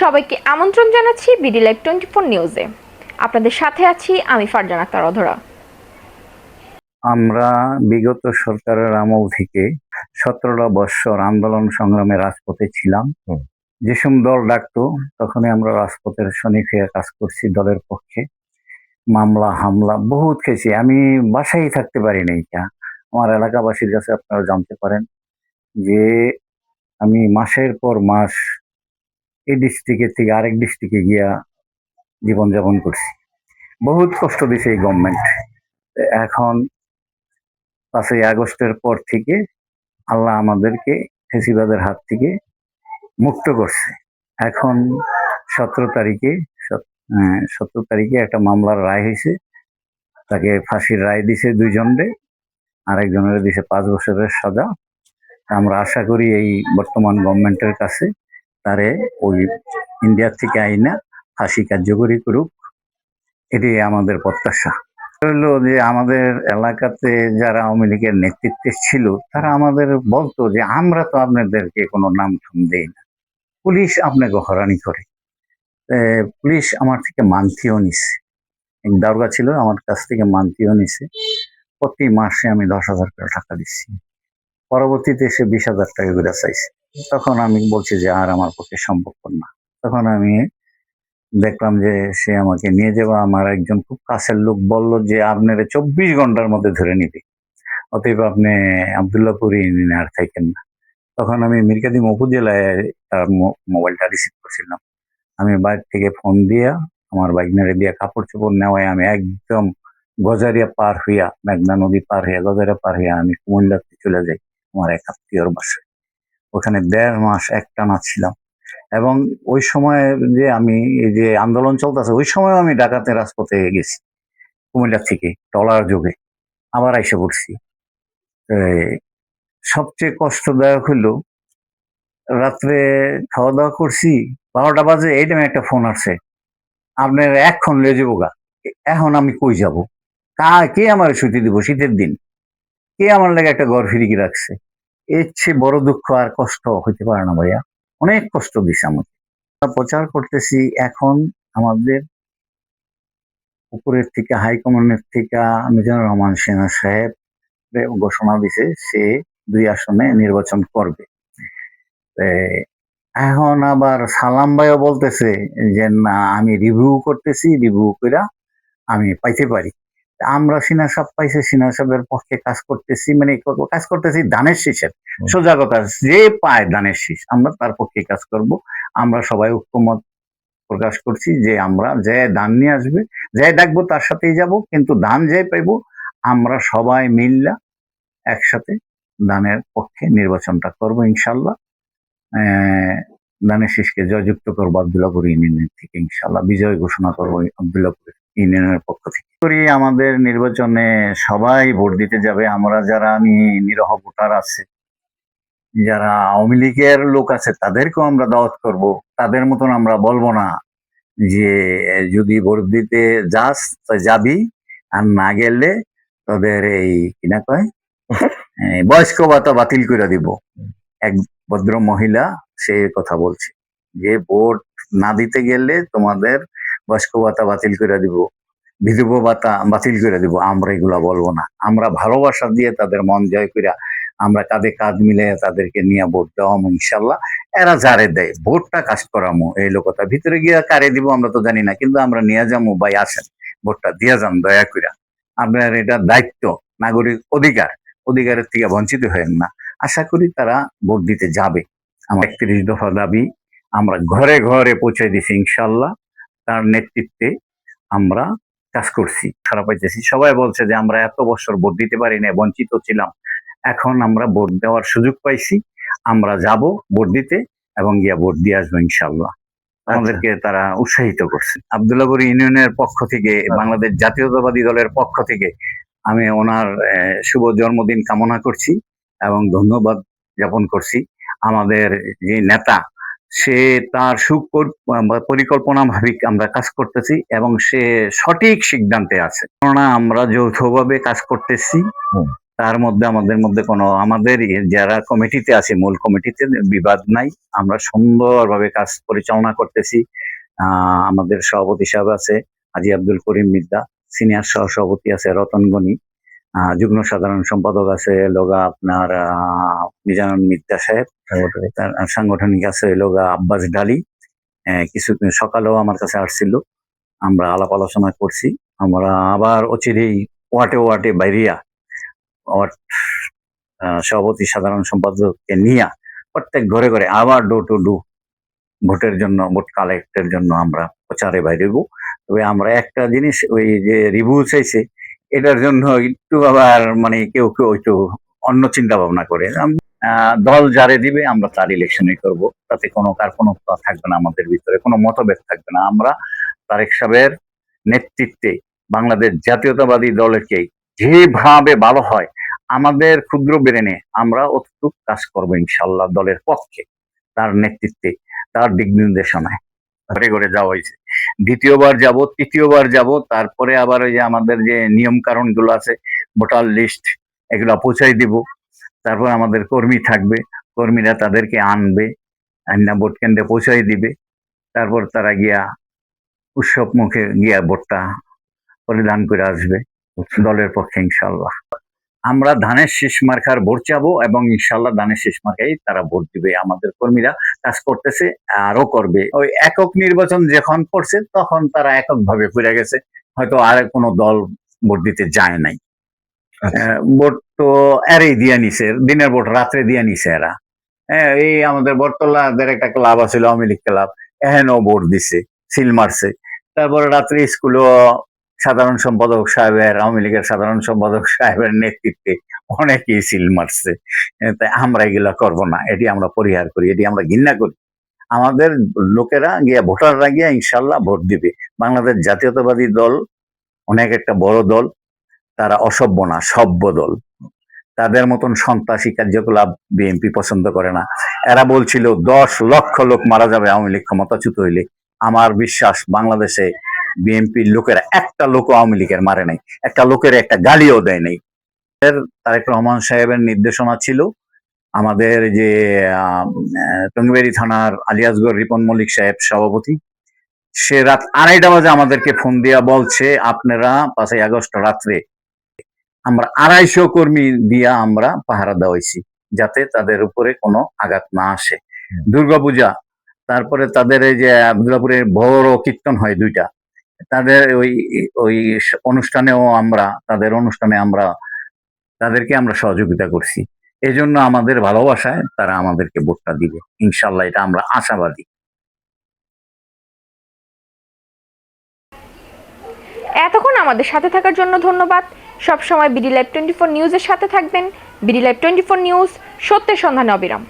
সবাইকে আমন্ত্রণ জানাচ্ছি বিডি লাইভ টোয়েন্টি ফোর নিউজে আপনাদের সাথে আছি আমি ফারজানা আক্তার অধরা। আমরা বিগত সরকারের আমল থেকে সতেরোটা বৎসর আন্দোলন সংগ্রামে রাজপথে ছিলাম। যেসব দল ডাকতো তখনই আমরা রাজপথের সৈনিক হয়ে কাজ করছি দলের পক্ষে। মামলা হামলা বহুত খেয়েছি। আমি বাসায় থাকতে পারি নাই কা। আমার এলাকাবাসীর কাছে আপনারা জানতে পারেন যে আমি মাসের পর মাস এই ডিস্ট্রিক্টের থেকে আরেক ডিস্ট্রিক্টে গিয়া জীবনযাপন করছি। বহুত কষ্ট দিছে এই গভর্নমেন্ট এখন পাঁচই আগস্টের পর থেকে আল্লাহ আমাদেরকে ফেসিবাদের হাত থেকে মুক্ত করছে। এখন সতেরো তারিখে সতেরো তারিখে একটা মামলার রায় হয়েছে। তাকে ফাঁসির রায় দিছে দুইজনরে, আরেকজনের দিছে পাঁচ বছরের সাজা। আমরা আশা করি এই বর্তমান গভর্নমেন্টের কাছে তারে ওই ইন্ডিয়ার থেকে আইনা ফাঁসি কার্যকরী করুক এটি আমাদের প্রত্যাশা। হলো যে আমাদের এলাকাতে যারা আওয়ামী লীগের নেতৃত্বে ছিল, তারা আমাদের বলতো যে আমরা তো আপনাদেরকে কোনো নাম ঠাম দেই না। পুলিশ আপনাকে হরানি করে। পুলিশ আমার থেকে মান্তিও নিছে। এক দারোগা ছিল, আমার কাছ থেকে মান্তিও নিছে। প্রতি মাসে আমি দশ হাজার টাকা দিচ্ছি। পরবর্তীতে সে বিশ হাজার টাকা করে চাইছে। তখন আমি বলছি যে, আর আমার পক্ষে সম্ভব না। তখন আমি দেখলাম যে, সে আমাকে নিয়ে যাওয়া আমার একজন খুব কাছের লোক বলল যে, আপনারা চব্বিশ ঘণ্টার মধ্যে ধরে নিবে। অতএব আপনি আবদুল্লাপুর ইউনিয়নে আর থাকেন না। তখন আমি মিরকাদিম উপজেলায় তার মোবাইলটা রিসিভ করছিলাম। আমি বাইরে থেকে ফোন দিয়া, আমার বাইক বাইকনারে দিয়া কাপড় চোপড় নেওয়ায় আমি একদম গজারিয়া পার হইয়া, মেঘনা নদী পার হইয়া, গজারিয়া পার হইয়া আমি কুমিল্লাতে চলে যাই, আমার এক আত্মীয়র বাসায়। ওখানে দেড় মাস একটানা ছিলাম। এবং ওই সময় যে আমি এই যে আন্দোলন চলতেছে, ওই সময় আমি ডাকাতে রাজপথে গেছি। কুমিল্লা থেকে, টলার যুগে। আবার আইসে পড়ছি। সবচেয়ে কষ্টদায়ক হলো রাত্রে খাওয়া দাওয়া করছি, বারোটা বাজে, এই টাইমে একটা ফোন আসছে। আপনার এক্ষণ লে যাব গা। এখন আমি কই যাব? কা, কে আমার ছুটি দিব শীতের দিন? কে আমার লাগে একটা ঘর ফিরিকি রাখছে? এর চেয়ে বড় দুঃখ আর কষ্ট হইতে পারে না ভাইয়া। অনেক কষ্ট দিছে আমাকে। প্রচার করতেছি এখন আমাদের উপরের থেকে হাইকমান্ডের থেকে মিজানুর রহমান সিনহা সাহেব ঘোষণা দিছে, সে দুই আসনে নির্বাচন করবে। এখন আবার সালাম ভাইও বলতেছে যে, না, আমি রিভিউ করতেছি রিভিউ কইরা আমি পাইতে পারি। আমরা সিনহা সাহেব পাইছে সিনহা সাহেবের পক্ষে কাজ করতেছি মানে কাজ করতেছি ধানের শীষের। সোজা কথা যে পায় ধানের শীষ আমরা তার পক্ষে কাজ করব। আমরা সবাই ঐক্যমত প্রকাশ করছি যে আমরা যে ধান নিয়ে আসবে যে ডাকবো তার সাথেই যাব কিন্তু ধান যে পাইবো আমরা সবাই মিল্লা একসাথে ধানের পক্ষে নির্বাচনটা করব ইনশাল্লাহ। ধানের শীষকে জয়যুক্ত করব আবদুল্লাপুর ইউনিয়নের থেকে ইনশাল্লাহ। বিজয় ঘোষণা করব আবদুল্লাপুর ইউনিয়নের পক্ষ থেকে। করি আমাদের নির্বাচনে সবাই ভোট দিতে যাবে। আমরা যারা নিরহ ভোটার আছে, যারা আওয়ামী লীগের লোক আছে, তাদেরকেও আমরা দাওয়াত করব। তাদের মতন আমরা বলব না যে, যদি ভোট দিতে যাস যাবি, আর না গেলে তাদের এই কিনা কয় বয়স্ক ভাতা বাতিল করে দিব। এক ভদ্র মহিলা সে কথা বলছে। যে ভোট না দিতে গেলে তোমাদের বয়স্ক ভাতা বাতিল করে দিব, বিধব ভাতা বাতিল করে দিব, আমরা এগুলা বলব না। আমরা ভালোবাসা দিয়ে তাদের মন জয় কইরা আমরা কাঁধে কাঁধ মিলে তাদেরকে নিয়ে ভোট দেওয়া ইনশাল্লাহ। এরা যারে দেয়, ভোটটা কাজ করামো, এই লোকতা। ভিতরে গিয়া কারে দিব আমরা তো জানি না, কিন্তু আমরা নিয়ে যাব ভাই আসেন, ভোটটা দিয়ে যান, দয়া কইরা। আপনার এটা দায়িত্ব, নাগরিক অধিকার, অধিকারের থেকে বঞ্চিত হয়েন না। আশা করি তারা ভোট দিতে যাবে। আমার একত্রিশ দফা দাবি, আমরা ঘরে ঘরে পৌঁছে দিছি, ইনশাল্লাহ। তার নেতৃত্বে আমরা কাজ করছি। খারাপ পাইতেছি সবাই বলছে যে আমরা এত বছর ভোট দিতে পারি না বঞ্চিত ছিলাম। এখন আমরা ভোট দেওয়ার সুযোগ পাইছি। আমরা যাব ভোট দিতে এবং গিয়া ভোট দিয়ে আসব ইনশাল্লাহ আমাদেরকে তারা উৎসাহিত করছে। আবদুল্লাপুর ইউনিয়নের পক্ষ থেকে বাংলাদেশ জাতীয়তাবাদী দলের পক্ষ থেকে আমি ওনার আহ, শুভ জন্মদিন কামনা করছি এবং ধন্যবাদ জ্ঞাপন করছি। আমাদের যে নেতা সে তার সুখ পরিকল্পনা ভাবিক আমরা কাজ করতেছি এবং সে সঠিক সিদ্ধান্তে আছে। কেননা আমরা যৌথভাবে কাজ করতেছি। তার মধ্যে আমাদের মধ্যে কোনো আমাদের যারা কমিটিতে আছে মূল কমিটিতে বিবাদ নাই। আমরা সুন্দরভাবে কাজ পরিচালনা করতেছি। আহ, আমাদের সভাপতি সাহেব আছে আজি আব্দুল করিম মিদ্দা। সিনিয়র সহ সভাপতি আছে রতন গনি। আহ, যুগ্ম সাধারণ সম্পাদক আছে লোগা আপনার মিজানুল মিদ্দা সাহেব। তার সাংগঠনিক আছে লোগা আব্বাস ডালি। কিছু সকালেও আমার কাছে আসছিল। আমরা আলাপ আলোচনা করছি। আমরা আবার অচিরেই ওয়াটে ওয়াটে বাইরিয়া ওয়াট সভাপতি সাধারণ সম্পাদককে নিয়ে প্রত্যেক ঘরে ঘরে আবার ডোর টু ডু ভোটের জন্য ভোট কালেক্টের জন্য আমরা প্রচারে বাইরেব। তবে আমরা একটা জিনিস ওই যে রিভিউ চাইছে এটার জন্য একটু আবার মানে কেউ কেউ একটু অন্য চিন্তা ভাবনা করে দল যারে দিবে আমরা তার ইলেকশনই করব। তাতে কোনো কার কোনো থাকবে না আমাদের ভিতরে, কোনো মতভেদ থাকবে না। আমরা তারেক সাহেবের নেতৃত্বে বাংলাদেশ জাতীয়তাবাদী দলকে যেভাবে ভালো হয়, আমাদের ক্ষুদ্র ব্রেনে আমরা অতটুক কাজ করব ইনশাল্লাহ দলের পক্ষে, তার নেতৃত্বে, তার দিক নির্দেশনায়। ঘরে ঘরে যাওয়া হয়েছে। দ্বিতীয়বার যাব, তৃতীয়বার যাব, তারপরে আবার ওই যে আমাদের যে নিয়ম কারণগুলো আছে, ভোটার লিস্ট, এগুলো পৌঁছাই দিব। তারপর আমাদের কর্মী থাকবে, কর্মীরা তাদেরকে আনবে আন্না ভোট কেন্দ্রে পৌঁছাই দিবে। তারপর তারা গিয়া উৎসব মুখে গিয়া ভোটটা পরিধান করে আসবে, দলের পক্ষে ইনশাল্লাহ আমরা ধানের শেষ মার্কার ভোট চাবো এবং ইনশাল্লাহ ধানের শেষ মার্কাই তারা ভোট দিবে আমাদের কর্মীরা কাজ করতেছে আরও করবে। ওই একক নির্বাচন যখন করছে তখন তারা এককভাবে ফিরে গেছে। হয়তো আর কোনো দল ভোট দিতে যায় নাই। আচ্ছা। ভোট তো এরাই দিয়া নিছে দিনের ভোট রাত্রে দিয়ে নিছে এরা। হ্যাঁ, এই আমাদের বটতলাদের একটা ক্লাব আছে আওয়ামী লীগ ক্লাব এহেনও ভোট দিছে সিল মারছে। তারপরে রাত্রে স্কুলও সাধারণ সম্পাদক সাহেবের, আওয়ামী লীগের সাধারণ সম্পাদক সাহেবের নেতৃত্বে অনেকেই সিল মারছে। তাই আমরা এগুলা করব না, এটি আমরা পরিহার করি, এটি আমরা ঘৃণা করি। আমাদের লোকেরা গিয়া, ভোটাররা গিয়া ইনশাল্লাহ ভোট দিবে। বাংলাদেশ জাতীয়তাবাদী দল অনেক একটা বড় দল, তারা অসভ্য না, সভ্য দল। তাদের মতন সন্ত্রাসী কার্যকলাপ বিএনপি পছন্দ করে না। এরা বলছিল, দশ লক্ষ লোক মারা যাবে আওয়ামী লীগ ক্ষমতাচ্যুত হইলে। আমার বিশ্বাস, বাংলাদেশে বিএনপির লোকেরা একটা লোক আওয়ামী লীগের মারে নাই একটা লোকের একটা গালিও দেয় নাই তারেক রহমান সাহেবের নির্দেশনা ছিল আমাদের যে টঙ্গিবাড়ি থানার আলিয়াসগড় রিপন মল্লিক সাহেব সভাপতি সে রাত আড়াইটা বাজে আমাদেরকে ফোন দিয়া বলছে আপনারা পাঁচই আগস্ট রাত্রে আমরা আড়াইশো কর্মী দিয়া আমরা পাহারা দেওয়াইছি যাতে তাদের উপরে কোনো আঘাত না আসে। দুর্গাপূজা তারপরে তাদের এই যে দুর্গাপুরে বড় কীর্তন হয় দুইটা তাদের ওই ওই অনুষ্ঠানেও আমরা, তাদের অনুষ্ঠানে আমরা, তাদেরকে আমরা সহযোগিতা করছি। এই জন্য আমাদের ভালোবাসায় তারা আমাদেরকে ভোটটা দিবে। ইনশাল্লাহ এটা আমরা আশাবাদী। এতক্ষণ আমাদের সাথে থাকার জন্য ধন্যবাদ। সবসময় বিডি লাইভ টোয়েন্টি ফোর নিউজের সাথে থাকবেন। BD live twenty four news সত্যের সন্ধানে অবিরাম।